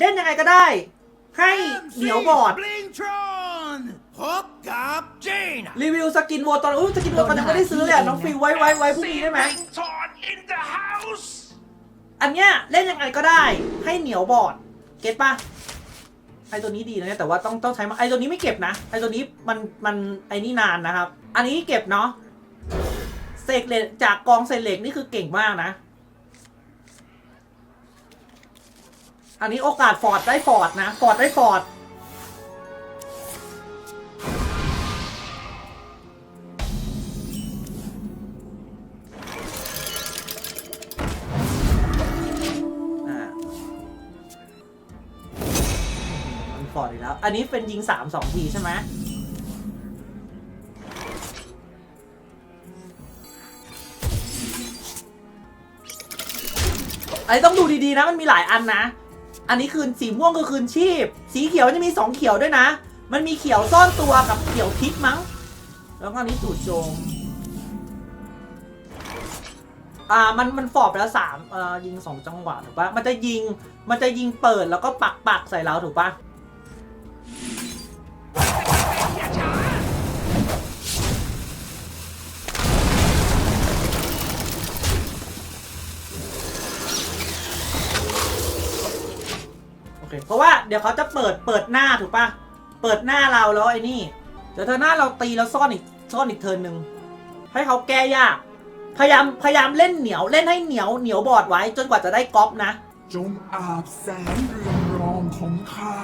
เล่นยังไงก็ได้ ให้เหนียวบอร์ดบลิงทรอนพบกับเจนรีวิวสกินโวตอนอุ้ยสกินโวตอนยังไม่ได้ซื้อเลยอะน้องฟิวไว้ไว้ไว้พรุ่งนี้ได้ไหมทรอน in the house อันเนี้ยเล่นยังไงก็ได้ ให้เหนียวบอร์ดเก็ตปะไอตัวนี้ดีนะเนี่ยแต่ว่าต้องต้องใช้มาไอตัวนี้ไม่เก็บนะ ไอตัวนี้มันมันไอนี่นานนะครับ อันนี้เก็บเนาะเศษเหล็กจากกองเศษเหล็กนี่คือเก่งมากนะ อันนี้โอกาสฟอร์ดได้ฟอร์ดนะ ฟอร์ดได้ฟอร์ดอ่ามันฟอร์ดอีกแล้ว อันนี้เป็นยิงสามสองทีใช่ไหมไอ้ต้องดูดีๆนะ มันมีหลายอันนะ อันนี้คืนสีม่วงคือคืนชีพ สีเขียวจะมีสองเขียวด้วยนะ มันมีเขียวซ่อนตัวกับเขียวทิพมั้ง แล้วก็อันนี้จูดโจมอ่ามันมันฟอบแล้วสามเอ่อยิงสองจังหวะถูกปะมันจะยิงมันจะยิงเปิดแล้วก็ปักปักใส่เราถูกปะ เคเพราะว่าเดี๋ยวเขาจะเปิดเปิดหน้าถูกปะเปิดหน้าเราแล้วไอ้นี่เดี๋ยวเธอหน้าเราตีแล้วซ่อนอีกซ่อนอีกเทิร์นหนึ่งให้เขาแก้ยาก พยายามพยายามเล่นเหนียวเล่นให้เหนียวเหนียวบอร์ดไว้ จนกว่าจะได้ก๊อปนะ จงอาบแสงเรืองรองของข้า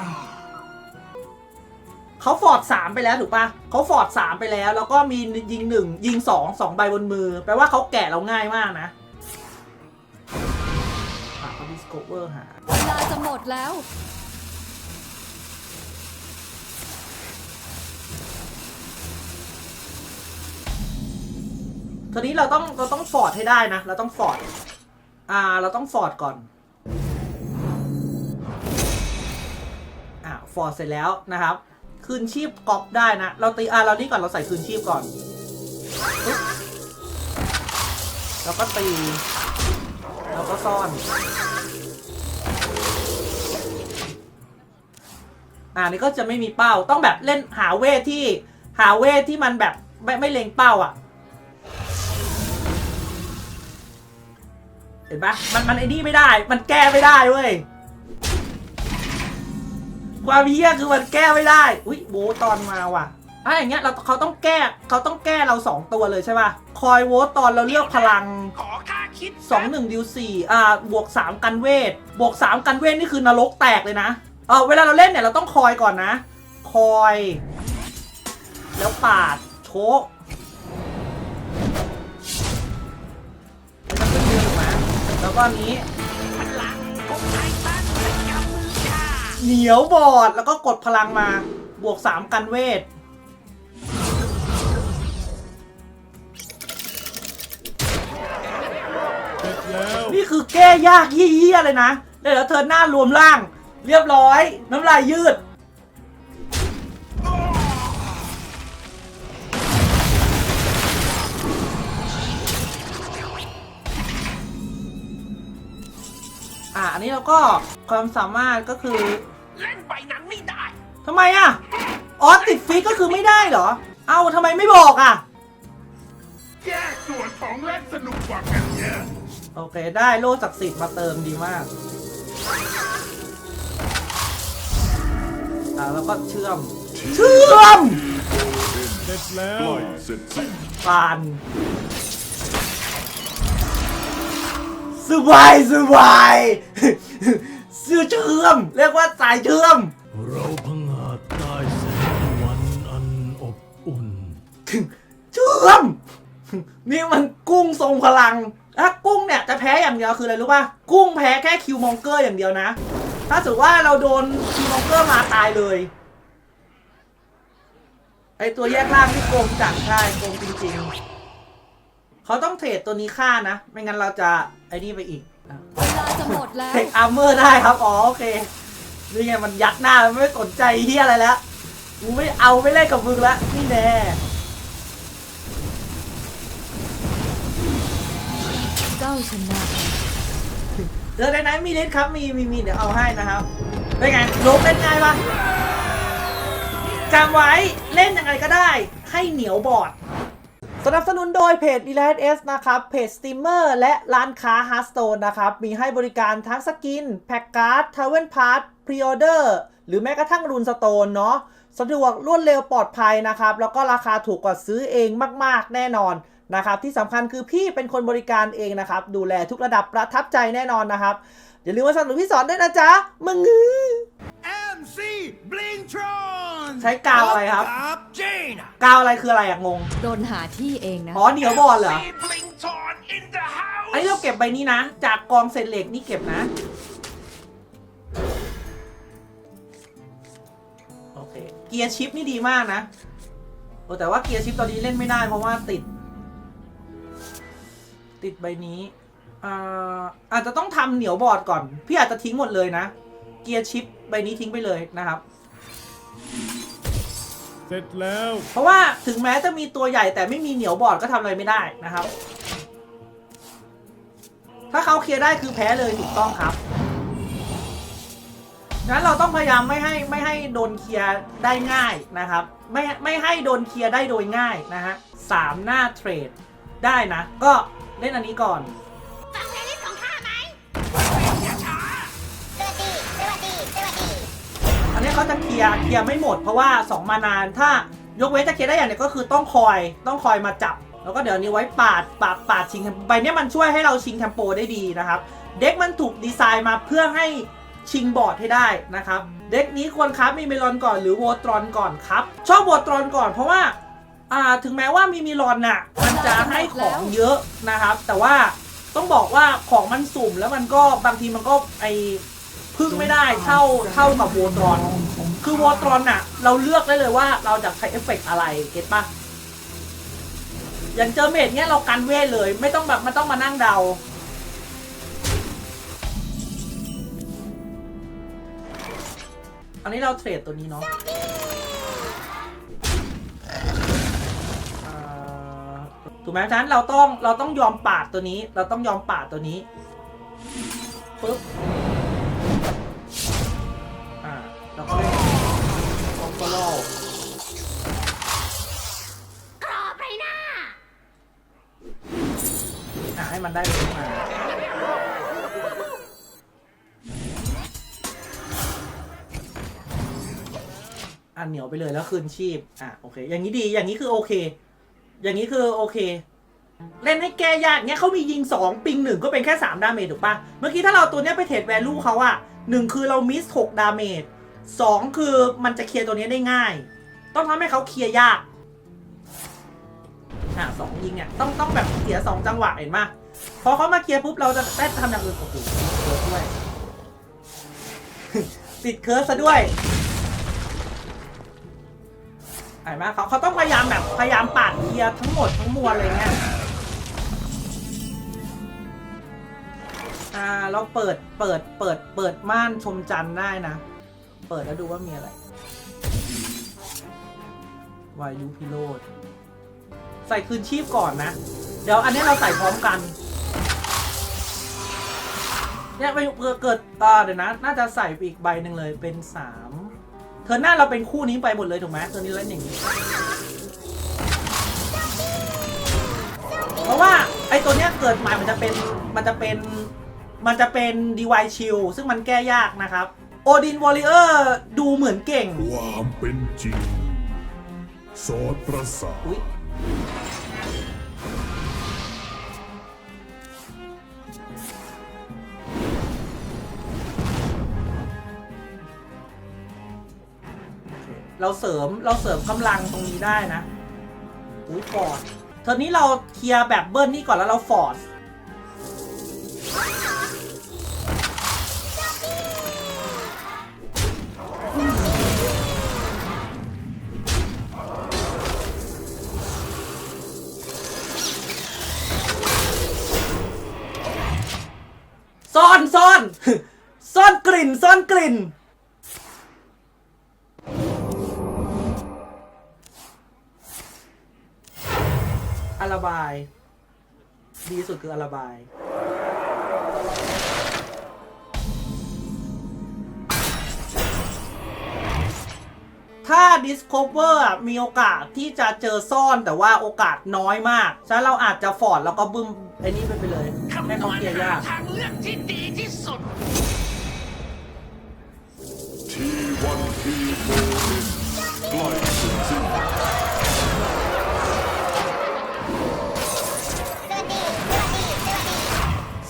เขาฟอร์ดสามไปแล้วถูกปะเขาฟอร์ดสามไปแล้ว แล้วก็มียิงหนึ่งยิงสองสองใบบนมือ แปลว่าเขาแกะเราง่ายมากนะอะเขาดิสโคเวอร์หาเวลาจะหมดแล้ว ทีนี้เราต้องเราต้องฟอร์ดให้ได้นะ เราต้องฟอร์ด อ่า เราต้องฟอร์ดก่อน อ่าฟอร์ดเสร็จแล้วนะครับ คืนชีพก๊อปได้นะ เราตี อ่า เรานี่ก่อน เราใส่คืนชีพก่อน แล้วก็ตี แล้วก็ซ่อน อ่า นี่ก็จะไม่มีเป้า ต้องแบบเล่นหาเวทที่ หาเวทที่มันแบบไม่ไม่เล็งเป้าอะ เห็นปะมันมันไอ้นี่ไม่ได้ มันแก้ไม่ได้เว้ย ความเฮี้ยคือมันแก้ไม่ได้ อุ้ยโวตอนมาว่ะอะอย่างเงี้ยเราเขาต้องแก้เขาต้องแก้เราสองตัวเลยใช่ปะคอยโวตอนเราเลือกพลังขอค่าคิดสองหนึ่งดิวสี่อ่าบวกสามกันเวท บวกสามกันเวทนี่คือนรกแตกเลยนะเออเวลาเราเล่นเนี่ยเราต้องคอยก่อนนะ คอย แล้วปาดโชก ก็อันนี้พลังของไททันประจำมือข้าเหนียวบอดแล้วก็กดพลังมาบวกสามกันเวท นี่คือแก้ยากเยี่ยๆเลยนะเดี๋ยวเธอหน้ารวมร่าง เรียบร้อย น้ำลายยืด อะอันนี้เราก็ความสามารถก็คือเล่นใบนั้นไม่ได้ทำไมอะอ๋อติดฟีดก็คือไม่ได้เหรอ เอ้าทำไมไม่บอกอะแยกส่วนของเล่นสนุกกว่ากันเยอะโอเค ได้โล่ศักดิ์สิทธิ์มาเติมดีมากอ่าแล้วก็เชื่อม เชื่อม เสร็จแล้วเสร็จสิ้น ปาน สบายสบายเสื้อเชื่อม เรียกว่าสายเชื่อม เราพังอาจได้แสงตะวันอันอบอุ่น เชื่อม นี่มันกุ้งทรงพลัง ถ้ากุ้งเนี่ยจะแพ้อย่างเดียวคืออะไรรู้ป่ะ กุ้งแพ้แค่คิวมองเกอร์อย่างเดียวนะ ถ้าสมมติว่าเราโดนคิวมองเกอร์มาตายเลย ไอตัวแยกล่างที่โกงจัดใช่โกงจริงๆ เขาต้องเทรดตัวนี้ฆ่านะ ไม่งั้นเราจะไอ้นี่ไปอีกอะเวลาจะหมดแล้ว เทคอาร์เมอร์ได้ครับ อ๋อโอเคนี่ไงมันยัดหน้ามันไม่สนใจเฮียอะไรแล้วกูไม่เอาไม่เล่นกับมึงแล้วนี่แน่เจ้าชนะเจอในไหนมีลิสครับมีมีมีเดี๋ยวเอาให้นะครับได้ไงโลกเล่นง่ายปะจำไว้เล่นยังไงก็ได้ ให้เหนียวบอร์ด สนับสนุนโดยเพจ e l i t S นะครับ เพจสตรีมเมอร์และร้านค้า Hearthstone นะครับ มีให้บริการทั้งสกิน แพ็กการ์ดทาวเวนพาร์ทพรีออเดอร์หรือแม้กระทั่งรูนสโตนเนาะสะดวกรวดเร็วปลอดภัยนะครับ แล้วก็ราคาถูกกว่าซื้อเองมาก ๆ แน่นอนนะครับ ที่สำคัญคือพี่เป็นคนบริการเองนะครับ ดูแลทุกระดับประทับใจแน่นอนนะครับ อย่าลืมมาสนับสนุนพี่สอนด้วยนะจ๊ะ มึงงือ MC Blingtron ใช้กาวอะไรครับ กับเจนกาวอะไรคืออะไรอะงง โดนหาที่เองนะ อ๋อเหนียวบอร์ดเหรอ See Blington in the house อันนี้เราเก็บใบนี้นะ จากกองเศษเหล็กนี่เก็บนะ โอเค เกียร์ชิปนี่ดีมากนะโอ้แต่ว่าเกียร์ชิปตอนนี้เล่นไม่ได้เพราะว่าติด ติดใบนี้อ่าอาจจะต้องทำเหนียวบอร์ดก่อน พี่อาจจะทิ้งหมดเลยนะ เกียร์ชิปใบนี้ทิ้งไปเลยนะครับ เสร็จแล้วเพราะว่าถึงแม้จะมีตัวใหญ่แต่ไม่มีเหนียวบอร์ดก็ทำอะไรไม่ได้นะครับ ถ้าเขาเคลียร์ได้คือแพ้เลยถูกต้องครับงั้นเราต้องพยายามไม่ให้ไม่ให้โดนเคลียร์ได้ง่ายนะครับ ไม่ไม่ให้โดนเคลียร์ได้โดยง่ายนะฮะสามหน้าเทรดได้นะ ก็เล่นอันนี้ก่อน เขาจะเคลียร์เคลียร์ไม่หมด เพราะว่า 2 มานานถ้ายกเว้นจะเคลียร์ได้อย่างเดียวก็คือต้องคอยต้องคอยมาจับ แล้วก็เดี๋ยวนี้ไว้ปาดปาดปาดชิงใบเนี้ยมันช่วยให้เราชิงเทมโปได้ดีนะครับ เด็กมันถูกดีไซน์มาเพื่อให้ชิงบอร์ดให้ได้นะครับ เด็กนี้ควรครับมีเมลอนก่อนหรือโวตรอนก่อนครับ ชอบโวตรอนก่อนเพราะว่าอ่าถึงแม้ว่ามีมิลอนน่ะมันจะให้ของเยอะนะครับ แต่ว่าต้องบอกว่าของมันสุ่มแล้วมันก็บางทีมันก็ไอ พึ่งไม่ได้เท่าเท่ากับโวตรอน คือโวตรอนน่ะเราเลือกได้เลยว่าเราจะใช้เอฟเฟกต์อะไรเก็ตปะอย่างเจอเมดเนี้ยเรากันเวทเลย ไม่ต้องแบบไม่ต้องมานั่งเดา อันนี้เราเทรดตัวนี้เนาะถูกไหมฉะนั้นเราต้องเราต้องยอมปาดตัวนี้ เราต้องยอมปาดตัวนี้ปุ๊บ มันได้ขึ้นมาอะเหนียวไปเลยแล้วคืนชีพ อะโอเค อย่างนี้ดี อย่างนี้คือโอเค อย่างนี้คือโอเค เล่นให้แกยากเนี้ยเขามียิง 2 ปิงหนึ่งก็เป็นแค่ 3 ดาเมจถูกปะเมื่อกี้ถ้าเราตัวเนี้ยไปเทรดแวลูเขาอะหนึ่งคือเรามิส 6 ดาเมจสองคือมันจะเคลียร์ตัวเนี้ยได้ง่าย ต้องทำให้เขาเคลียร์ยาก อะสองยิงเนี่ยต้องต้องแบบเสียสองจังหวะเห็นปะ อเขามาเคลียร์ปุ๊บเราจะได้ทำอย่างอื่นโอ้โหเคิร์สด้วย ติดเคิร์สซะด้วยเห็นไหมเขาเขาต้องพยายามแบบพยายามปาดเคลียร์ทั้งหมดทั้งมวลอะไรเงี้ยอ่าเราเปิดเปิดเปิดเปิดม่านชมจันทร์ได้นะ เปิดแล้วดูว่ามีอะไรวายุพิโรธใส่คืนชีพก่อนนะ เดี๋ยวอันนี้เราใส่พร้อมกัน เนี่ยไปเกิดเกิดอ่าเดี๋ยวนะ น่าจะใส่ไปอีกใบหนึ่งเลยเป็นสามเธอหน้าเราเป็นคู่นี้ไปหมดเลยถูกไหมเธอนี้เล่นอย่างนี้เพราะว่าไอ้ตัวเนี้ยเกิดใหม่มันจะเป็นมันจะเป็นมันจะเป็นดีวายชิลซึ่งมันแก้ยากนะครับโอดินวอริเออร์ดูเหมือนเก่ง ความเป็นจริง สอดประสาท เราเสริมเราเสริมกำลังตรงนี้ได้นะอุ้ยฟอร์ดเทอร์นี้เราเคลียร์แบบเบิ้ลนี่ก่อนแล้วเราฟอร์ดซ่อนซ่อนซ่อนกลิ่นซ่อนกลิ่น อาราบาย ดีสุดคืออาราบาย ถ้า Discover อะมีโอกาสที่จะเจอซ่อนแต่ว่าโอกาสน้อยมาก ฉะนั้นเราอาจจะฟอร์ดแล้วก็บึ้มไอ้นี่ไปไปเลยให้คำนเขาวณเกียร์หายากทางเลือกที่ดีที่สุด T1 T4 licensing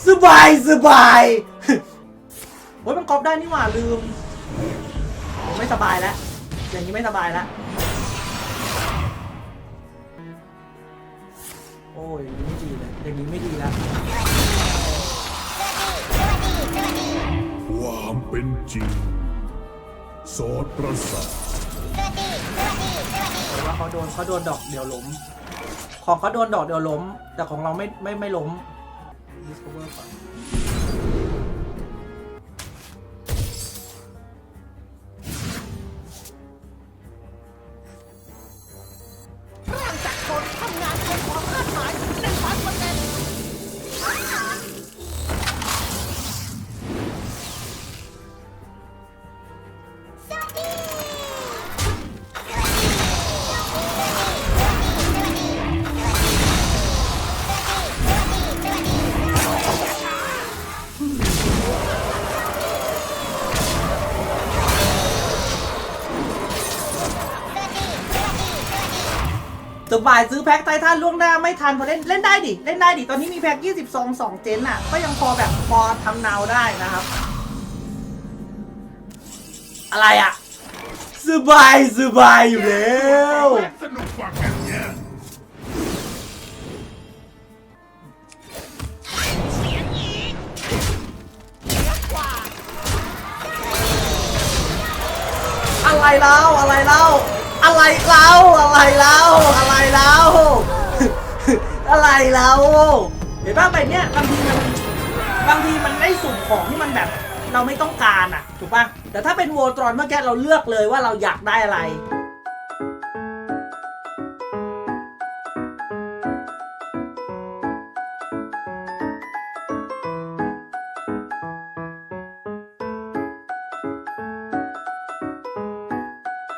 สบายสบายโอ้ยมันกรอบได้นี่หว่าลืม ไม่สบายแล้ว อย่างนี้ไม่สบายแล้วโอ้ยอย่างนี้ไม่ดีเลยอย่างนี้ไม่ดีแล้วความเป็นจริงสอดประสาทแต่ว่าเขาโดนเขาโดนดอกเดียวล้ม ของเขาโดนดอกเดียวล้ม แต่ของเราไม่ไม่ไม่ล้ม Discover สบายซื้อแพ็คไททันล่วงหน้าไม่ทันพอเล่นเล่นได้ดิ เล่นได้ดิ ตอนนี้มีแพ็ค20ซอง2เจนอะ ก็ยังพอแบบพอทำนาวได้นะครับ อะไรอะ สบายสบายอยู่แล้วสนุกกว่ากันเยอะอะไรเล่าอะไรเล่า อะไรเล่าอะไรเล่าอะไรเล่าอะไรเล่าเห็นป่ะแบเนี้ยบางทีมันบางทีมันได้สุ่มของที่มันแบบเราไม่ต้องการอะ ถูกป่ะแต่ถ้าเป็นโวลตรอนเมื่อกี้เราเลือกเลยว่าเราอยากได้อะไร